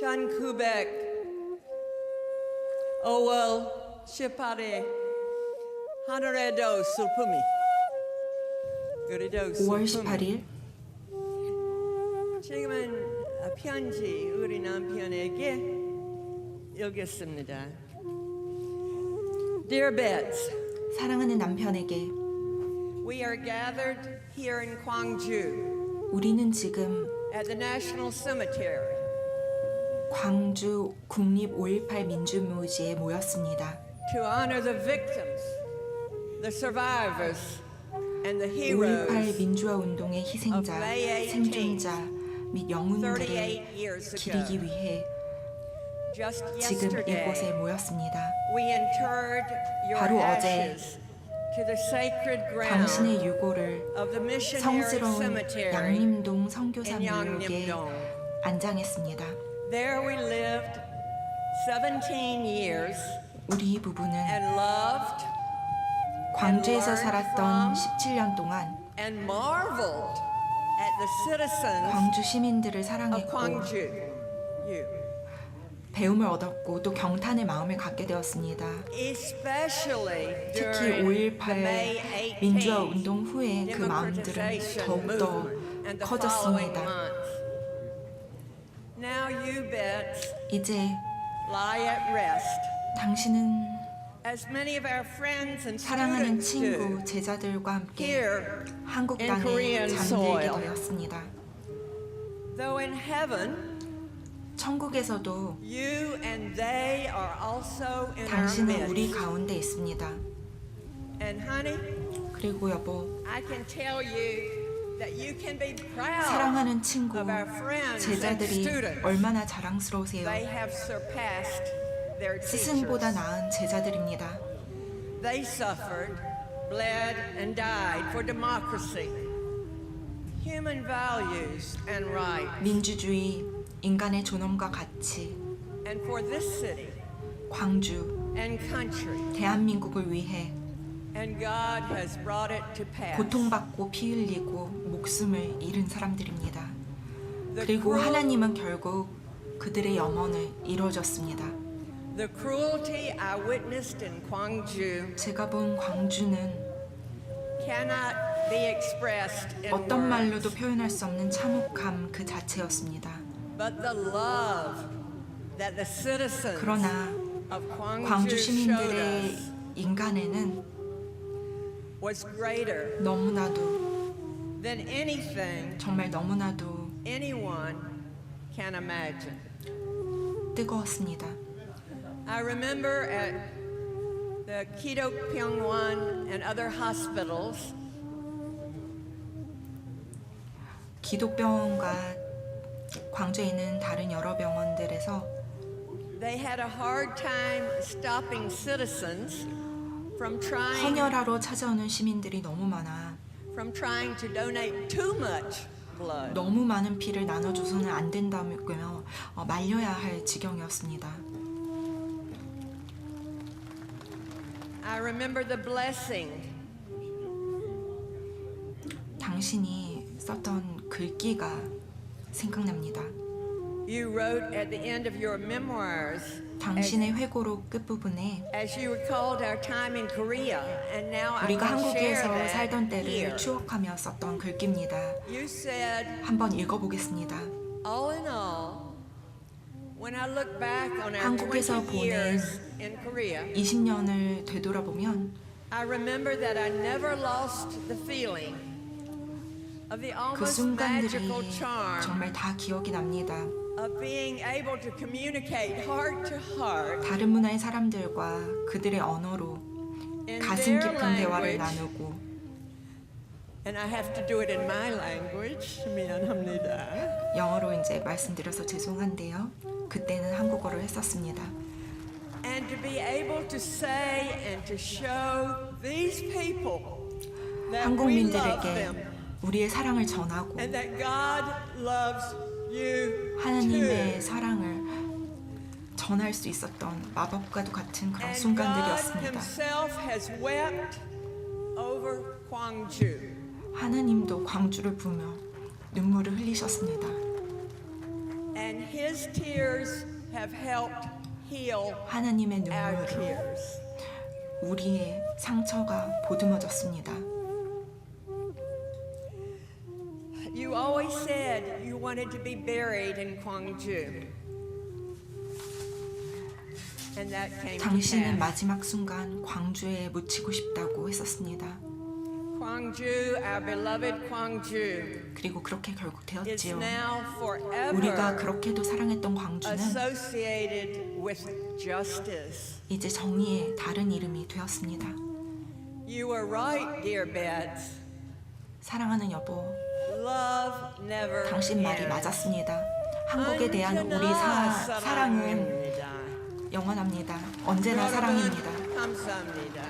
1900 5월 18일 하늘에도 슬픔이 그래도 5월 슬픔이 18일 지금은 편지 우리 남편에게 읽겠습니다. Dear Bets, 사랑하는 남편에게 we are gathered here in Gwangju 우리는 지금 at the National Cemetery 광주 국립 5.18 민주묘지에 모였습니다. to honor the victims, the survivors, and the 5.18 heroes 민주화 운동의 희생자, of May 18th, 생존자 및 영웅들을 38 years ago. 기리기 위해 지금 이곳에 모였습니다. 바로 어제 당신의 유골을 성스러운 양림동 in 묘역에. 안장했습니다. There we lived 17 years 우리 부부는 and loved 광주에서 살았던 17년 동안 and marveled at the citizens 광주 시민들을 of 사랑했고 Gwangju. You. 배움을 얻었고 또 경탄의 마음을 갖게 되었습니다. Especially 특히 during the May 5.18 민주화 18th 운동 후에 그 마음들은 democratization 더욱더 movement and the following 커졌습니다. months. 이제 lie at rest. 당신은 As many of our friends and 사랑하는 친구, 제자들과 함께 here, 한국 in 땅에 잠들게. 되었습니다. though in heaven 천국에서도 you and they are also in our 당신은 우리. 가운데 있습니다. And honey, 그리고 여보, I can tell you that you can be proud 사랑하는 친구, of our friends and 제자들이 students. 얼마나 자랑스러우세요. They have surpassed their 스승보다. 나은 제자들입니다. They suffered, bled, and died for democracy, human values and rights, 민주주의, 인간의 존엄과 가치, and for this city 광주, and country. 대한민국을 위해 고통받고 피 흘리고 목숨을 잃은 사람들입니다. 그리고 하나님은 결국 그들의 염원을 이루어졌습니다. The cruelty I witnessed in Gwangju 제가 본 광주는 cannot be expressed in 어떤 말로도 표현할 수 없는 참혹함 그 자체였습니다. but the love that the citizens 그러나 광주 시민들의 인간에는 was greater 너무나도 than anything 정말 너무나도 anyone can imagine. 뜨거웠습니다. I remember at the Kido Pyongwon and other hospitals, 기독병원과 광주에 있는 다른 여러 병원들에서 they had a hard time stopping citizens 헌혈하러 찾아오는 시민들이 너무 많아 from trying to donate too much blood. 너무 많은 피를 나눠줘서는 안 된다며 어, 말려야 할 지경이었습니다. 당신이 썼던 글귀가 생각납니다. You wrote at the end of your memoirs as, 당신의 회고록 끝부분에 as you recalled our time in Korea, and now I 우리가 can share 한국에서 살던 here. 때를 추억하며 썼던 글귀입니다. You said, 한번 읽어보겠습니다. all in all, when I look back on our 한국에서 20 years in Korea, 20년을 되돌아보면 I remember that I never lost the feeling of the 그 almost 순간들이 magical charm 정말 다 기억이 납니다. Of being able to communicate heart to heart 다른 문화의 사람들과 그들의 언어로 가슴 깊은 대화를 나누고 and I have to do it in my language. 미안합니다. 영어로 이제 말씀드려서 죄송한데요. 그때는 한국어를 했었습니다. And to be able to say and to show these people that we love 한국민들에게 them 우리의 사랑을 전하고 하나님의. 사랑을 전할 수 있었던 마법과도 같은 그런 순간들이었습니다. 하나님도 광주를 보며 눈물을 흘리셨습니다. 하나님의 눈물로. 우리의 상처가 보듬어졌습니다. You always said you wanted to be buried in Gwangju. And that came to 당신은 pass. 마지막 순간 광주에 묻히고 싶다고 했었습니다. Gwangju, our beloved Gwangju, 그리고 그렇게 결국 is 되었지요. now 우리가 forever 그렇게도 사랑했던 광주는 associated with justice. 이제 정의의 다른 이름이 되었습니다. You were right, dear Bets. 사랑하는 여보, Love 당신 말이. 맞았습니다. 한국에 대한 우리 사, 사랑은. 영원합니다. 언제나 사랑입니다. 감사합니다.